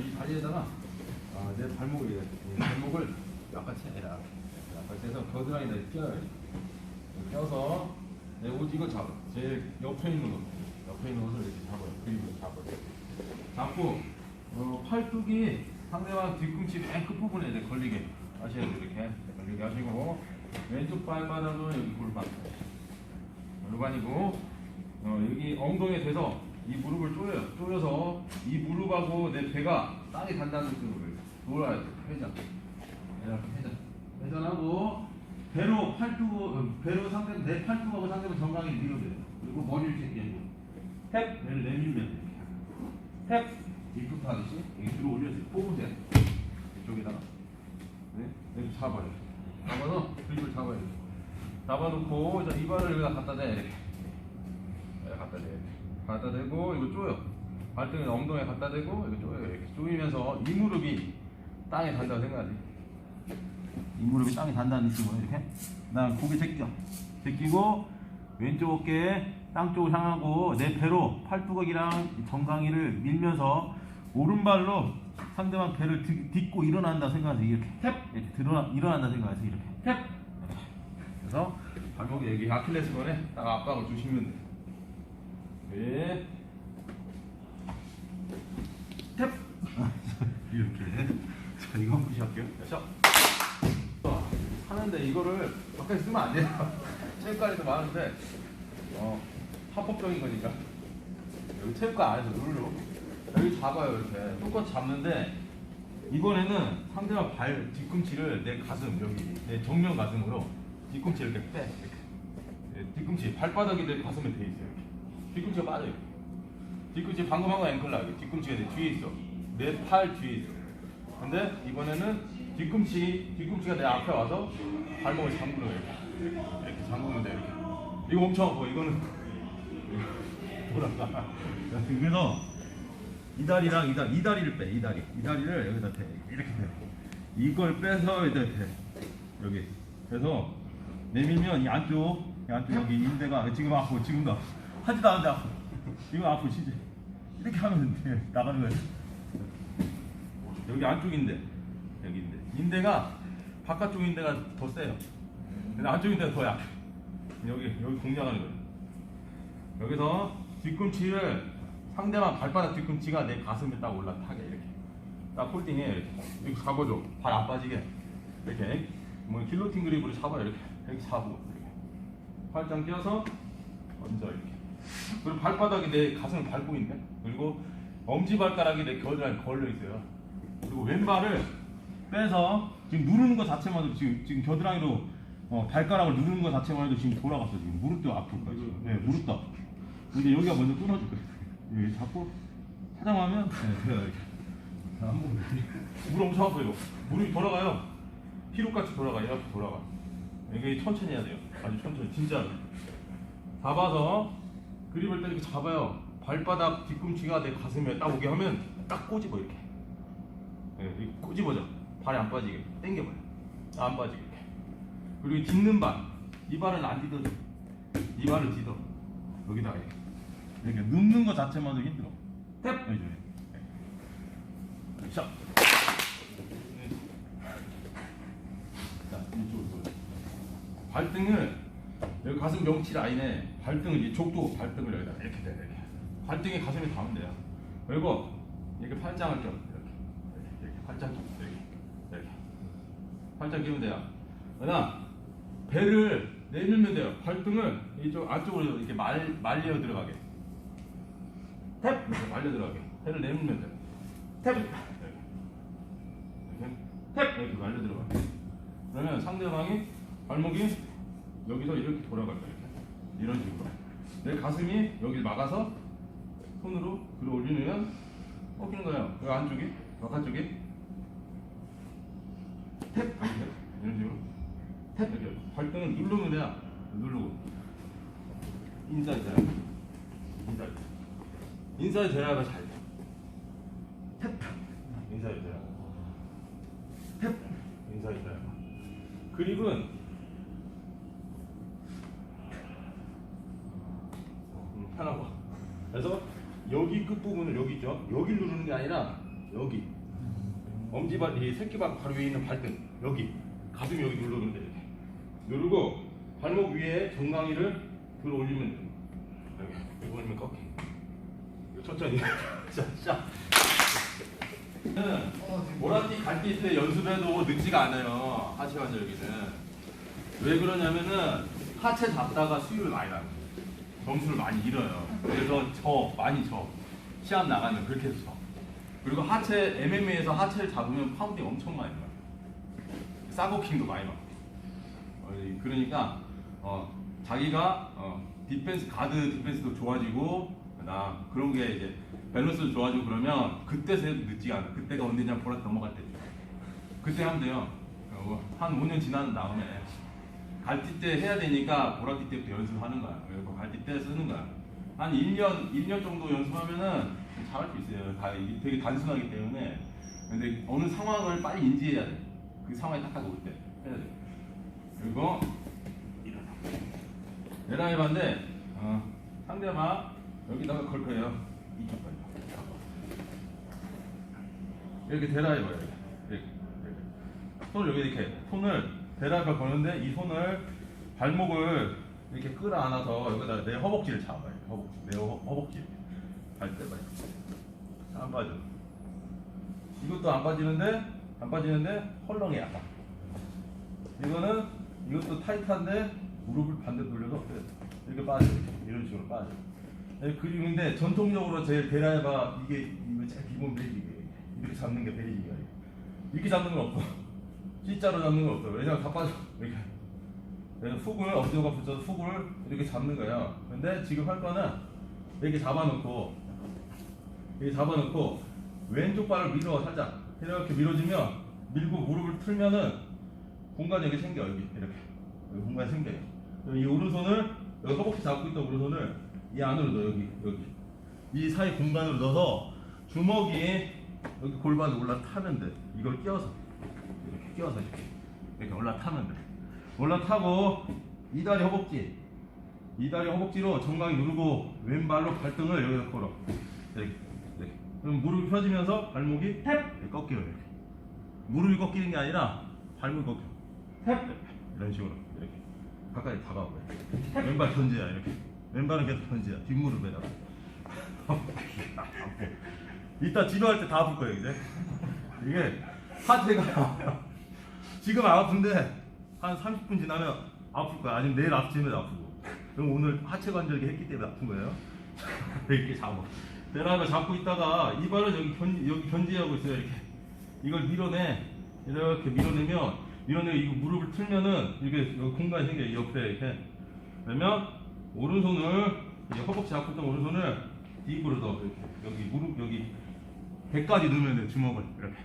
이 다리에다가 아, 내 발목을 이렇게, 이 발목을 약간 채라. 약간 채서 겨드랑이다 이렇게 껴요. 이렇게 껴서 내옷 이거 잡아. 제일 옆에 있는 거. 옆에 있는 옷을 이렇게 잡아요. 그리고 잡아요. 잡고 어, 팔뚝이 상대방 뒤꿈치 맨 끝부분에 이제 걸리게 하셔야 돼요. 이렇게 걸리게 하시고 왼쪽 발바닥은 여기 골반. 골반이고 어, 여기 엉덩이에 대서 이 무릎을 조여요. 조여서 이 무릎하고 내 배가 땅에 닿는 느낌으로 돌아야 돼. 회전. 회전. 회전하고 배로 팔뚝 어, 배로 상대 내 팔뚝하고 상대방 정강이 밀어줘요. 그리고 머리를 제끼고 탭 배를 내밀면 돼. 탭 뒤끝 하듯이 여기 올려주세요. 뽑으세요. 이쪽에다가 네 이렇게 잡아요. 잡아서 그립을 잡아야 돼요. 잡아놓고 이제 이발을 여기다 갖다 대 이렇게. 네, 갖다 대. 갖다 대고 이거 쪼여. 발등에 엉덩이에 갖다 대고 이거 쪼여 이렇게 쪼이면서 이 무릎이 땅에 닿는다고 생각하지. 이 무릎이 땅에 닿는다는 느낌으로 이렇게. 그다음 고개 제껴. 제끼고 왼쪽 어깨 땅 쪽을 향하고 내 배로 팔뚝이랑 정강이를 밀면서 오른발로 상대방 배를 디, 딛고 일어난다 생각하세요. 이렇게 탭 이렇게 들어 일어난다 생각하세요. 이렇게 탭. 그래서 발목이 여기 아킬레스건에 딱 압박을 주시면 돼요. 네. 탭. 이렇게. 자, 이거 한번 시작할게요. 자. 하는데 이거를 밖에서 쓰면 안 돼요. 체육관에도 많은데 어, 합법적인 거니까. 여기 체육관 안에서 룰로 여기 잡아요 이렇게 똑같이 잡는데 이번에는 상대방 발 뒤꿈치를 내 가슴 여기 내 정면 가슴으로 뒤꿈치 이렇게 빼 이렇게 네, 뒤꿈치 발바닥이 내 가슴에 돼 있어요 뒤꿈치가 빠져요 뒤꿈치 방금 한 거 앵클 나게. 뒤꿈치가 내 뒤에 있어. 내 팔 뒤에 있어. 근데 이번에는 뒤꿈치 뒤꿈치가 내 앞에 와서 발목을 잠그는 거예요 이렇게. 이렇게 잠그면 돼 이렇게. 이거 엄청 아파. 이거는 돌아가 그래서 이 다리랑 이 다리 이 다리를 빼 이 다리. 이 다리를 여기다 대. 이렇게 대. 이걸 빼서 여기다 대. 여기. 그래서 내밀면 이 안쪽 이 안쪽 여기 인대가 지금 아프고 지금도 아프 않는데 아프 이거 아프 진짜 이렇게 하면 돼. 나가는 거야. 여기 안쪽 인대 여기 인대 인대가 바깥쪽 인대가 더 세요. 근데 안쪽 인대가 더 약해 여기 여기 공략하는 거예요. 여기서 뒤꿈치를 상대방 발바닥 뒤꿈치가 내 가슴에 딱 올라타게 이렇게. 딱 홀딩해 이렇게. 이렇게 잡아줘. 발 안 빠지게. 이렇게. 뭐 길로틴 그립으로 잡아 이렇게. 이렇게 잡고 이렇게. 팔짱 껴서 얹어 이렇게 그리고 발바닥이 내 가슴을 밟고 있네. 그리고 엄지 발가락이 내 겨드랑이 걸려 있어요. 그리고 왼발을 빼서 지금 누르는 것 자체만 해도 지금 지금 겨드랑이로 어, 발가락을 누르는 것 자체만 해도 지금 돌아갔어. 지금 무릎도 아플 거야 지금. 네 무릎도 아프 근데 여기가 먼저 끊어질 거예요 여기 잡고 사장하면 네, 한번 무릎 엄청 아파요 이거. 무릎이 돌아가요. 피로같이 돌아가 이렇게 돌아가. 이게 천천히 해야 돼요. 아주 천천히. 진짜 잡아서 그립을 때 이렇게 잡아요 발바닥 뒤꿈치가 내 가슴에 딱 오게 하면 딱 꼬집어 이렇게 네, 이렇게 꼬집어져 발이 안 빠지게 당겨봐요 안 빠지게 이렇게 그리고 딛는 발, 이 발은 안 딛어져. 이 발을 딛어. 여기다가 이렇게. 이렇게 눕는 것 자체만도 힘들어. 탭! 해줘요. 네. 자. 발등을, 여기 가슴 명치 라인에 발등을, 이 족도 발등을 여기다 이렇게 대, 이렇게. 발등에 가슴이 닿으면 돼요. 그리고 이렇게 팔짱을 껴. 이렇게. 이렇게, 이렇게. 팔짱 껴. 이렇게. 이렇게. 팔짱 끼면 돼요. 그다음 배를 내밀면 돼요. 발등을 이쪽 안쪽으로 이렇게 말 말려 들어가게. 탭 이렇게 말려 들어가게. 배를 내밀면 돼요. 탭 이렇게 이렇게 탭 이렇게 말려 들어가게. 그러면 상대방이 발목이 여기서 이렇게 돌아갈 거예요. 이런 식으로. 내 가슴이 여기를 막아서 손으로 들어 올리면 꺾이는 거예요. 그 안쪽이 바깥쪽이 탭. 이런 식으로. 탭 이렇게 발등을 누르면 돼요. 누르고 인사이드 드라이브 인사이드 인사이드 드라이브가 잘 돼. 탭 인사이드 드라이브 탭 인사이드 드라이브 그립은 음, 편하고 그래서 여기 끝 부분을 여기 있죠. 여기 누르는 게 아니라 여기. 엄지발 이 새끼발 바로 위에 있는 발등. 여기. 가슴 여기 누르면 돼 이렇게 누르고 발목 위에 정강이를 들어 올리면 돼 여기. 이거 올리면 꺾기. 천천히. 자 자. 모라티 갈뛸 때 연습해도 늦지가 않아요. 하체 관절기는. 왜 그러냐면은 하체 잡다가 수율을 많이 나요 점수를 많이 잃어요. 그래서 저 많이 져 시합 나가면 그렇게 해서 져 그리고 하체 MMA에서 하체를 잡으면 파운딩 엄청 많이 나요 사고킹도 많이 나요 어, 이- 그러니까 어, 자기가 어, 디펜스 가드 디펜스도 좋아지고 나 그런 게 이제 밸런스도 좋아지고 그러면 그때 세도 늦지 않아. 그때가 언제냐 보라 넘어갈 때. 그때 하면 돼요. 어, 한 5년 지난 다음에 갈티 때 해야 되니까 보라티 때부터 연습하는 거야. 그리고 갈티 때 쓰는 거야. 한 1년 1년 정도 연습하면은 잘할 수 있어요. 다 되게 단순하기 때문에. 근데 어느 상황을 빨리 인지해야 돼. 그 상황이 딱딱 올 때 해야 돼. 그리고 일어나. 내라 해봤는데 어, 상대방 여기다가 걸 거예요. 이쪽까지. 이렇게 대라 해봐요. 이렇게. 이렇게. 손을 여기 이렇게 손을 대라해봐 거는데 이 손을 발목을 이렇게 끌어안아서 여기다 내 허벅지를 잡아요. 허벅지, 내 허, 허벅지. 발 때봐요. 안 빠져. 이것도 안 빠지는데 안 빠지는데 헐렁해 약간. 이거는 이것도 타이트한데 무릎을 반대 돌려서 이렇게 빠져 이런 식으로 빠져. 네, 그림인데 전통적으로 제일 베라에바 이게 제일 기본 베이직이에요. 이렇게 잡는 게 베이직이야. 이렇게 잡는 건 없어. C자로 잡는 건 없어. 왜냐면 다 빠져. 이렇게. 훅을 엄지가 붙여서 훅을 이렇게 잡는 거야. 근데 지금 할 거는 이렇게 잡아놓고 이렇게 잡아놓고 왼쪽 발을 밀어 살짝 이렇게 밀어주면 밀고 무릎을 틀면은 공간이 여기 생겨 여기 이렇게 여기 공간이 생겨요. 그럼 이 오른손을 여기 허벅지 잡고 있던 오른손을 이 안으로 넣어 여기 여기 이 사이 공간으로 넣어서 주먹이 여기 골반에 올라타면 돼. 이걸 끼워서 이렇게 끼워서 이렇게 이렇게 올라타면 돼. 올라타고 이 다리 허벅지 이 다리 허벅지로 정강이 누르고 왼발로 발등을 여기다 걸어. 이렇게 이렇게. 그럼 무릎이 펴지면서 발목이 탭 이렇게 꺾여요. 이렇게. 무릎이 꺾이는 게 아니라 발목이 꺾여. 탭 이런 식으로 이렇게 가까이 다가오고 왼발 던지야 이렇게 왼발은 계속 던지야 뒷무릎에다가 이따 지도할 때 다 아플 거예요 이제 이게 하체가 지금 아픈데 한 30분 지나면 아플 거야. 아니면 내일 아침에 아프고. 그럼 오늘 하체 관절기 했기 때문에 아픈 거예요? 이렇게 잡아? 내가 잡고 있다가 이 발을 여기 견 여기 견지하고 있어요 이렇게. 이걸 밀어내. 이렇게 밀어내면 밀어내 이거 무릎을 틀면은 이렇게 공간이 생겨 요 옆에 이렇게. 그러면 오른손을 허벅지 잡고 있던 오른손을 딥으로 넣어 이렇게. 여기 무릎 여기 배까지 넣으면 돼 주먹을. 이렇게.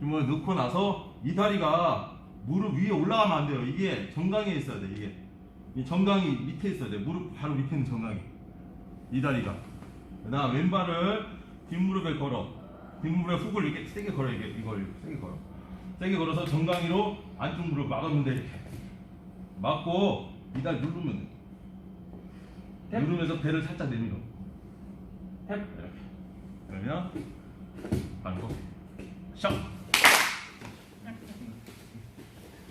주먹을 넣고 나서 이 다리가 무릎 위에 올라가면 안 돼요. 이게 정강이에 있어야 돼 이게. 이 정강이 밑에 있어야 돼. 무릎 바로 밑에 있는 정강이. 이 다리가. 그다음 왼발을 뒷무릎에 걸어. 뒷무릎에 훅을 이렇게 세게 걸어 이게 이걸 세게 걸어. 세게 걸어서 정강이로 안쪽 무릎 막으면 돼 이렇게. 막고 이 다리 누르면 돼. 누르면서 배를 살짝 내밀어. 탭. 이렇게. 그러면 반복 샷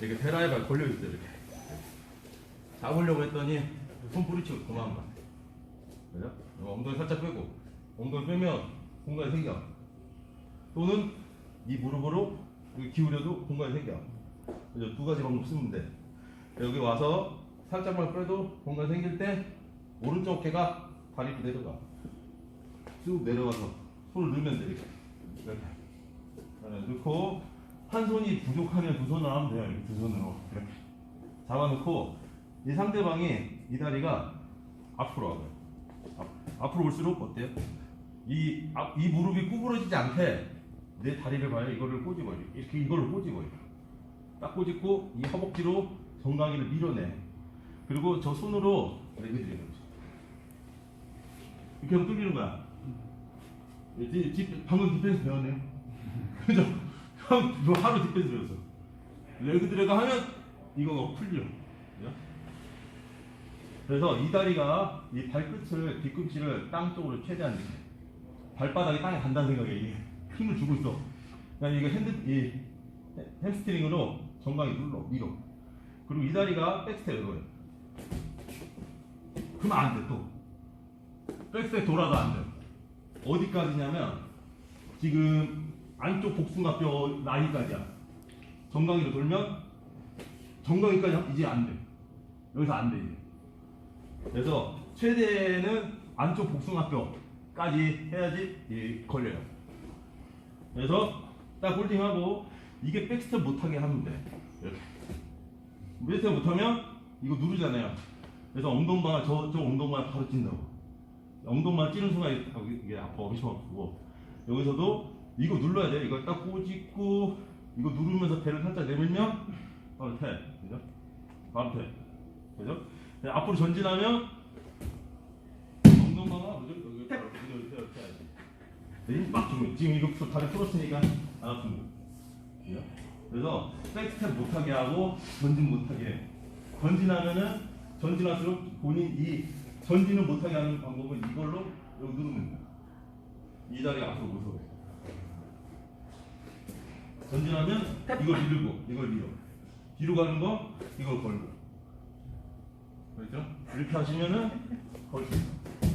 이렇게 테라에 발 걸려있어 이렇게. 잡으려고 했더니 손 뿌리치고 도망가 그죠? 어, 엉덩이 살짝 빼고 엉덩이 빼면 공간이 생겨. 또는 이 무릎으로 기울여도 공간이 생겨. 그죠? 두 가지 방법 쓰면 돼. 여기 와서 살짝만 빼도 공간 생길 때 오른쪽 어깨가 다리로 내려가. 쭉 내려가서 손을 넣으면 돼 이렇게. 이렇게. 네, 넣고 한 손이 부족하면 두 손으로 하면 돼요 이렇게 두 손으로 이렇게 잡아놓고 이 상대방이 이 다리가 앞으로 와요 앞, 앞으로 올수록 어때요? 이, 앞, 이 무릎이 구부러지지 않게 내 다리를 봐요. 이거를 꼬집어요. 이렇게 이걸로 꼬집어요. 딱 꼬집고 이 허벅지로 정강이를 밀어내. 그리고 저 손으로 드리는 거지. 이렇게 하면 뚫리는 거야. 디, 디, 방금 디펜스 배웠네. 그죠? 형, 너 하루 디펜스 배웠어. 레그 드래그 하면 이거가 풀려. 그래서 이 다리가 이 발끝을 뒤꿈치를 땅 쪽으로 최대한 발바닥이 땅에 간다는 생각에 힘을 주고 있어. 그냥 이거 핸드 이 햄스트링으로 정강이 눌러 밀어. 그리고 이 다리가 백스텝 이거예요. 그러면 안 돼 또. 백스텝 돌아도 안 돼. 어디까지냐면 지금 안쪽 복숭아뼈 라인까지야. 정강이로 돌면 정강이까지 이제 안 돼. 여기서 안 돼 이제. 그래서 최대는 안쪽 복숭아뼈까지 해야지 이 걸려요. 그래서 딱 홀딩하고 이게 백스텝 못하게 하면 돼. 이렇게. 백스텝 못하면 이거 누르잖아요. 그래서 엉덩방아 저, 저 엉덩방아 바로 찐다고. 엉덩방아 찌는 순간 이게 아파 엄청 아프고 여기서도 이거 눌러야 돼. 이걸 딱 꼬집고 이거 누르면서 배를 살짝 내밀면 바로 태. 그죠? 바로 태. 그죠? 네, 앞으로 전진하면 엉덩방아 그죠? 여기 바로 이렇게 이렇게 해야지. 네, 막 주면 지금 이거 풀- 다리 풀었으니까 안 거. 그죠? 그래서 백스텝 못하게 하고 전진 못하게 해. 전진하면은 전진할수록 본인 이 전진을 못하게 하는 방법은 이걸로 여기 누르면 돼. 이 다리가 앞으로 못 서게. 전진하면 이걸 밀고 이걸 밀어. 뒤로 가는 거 이걸 걸고. 그렇죠? 이렇게 하시면은 걸수 있어.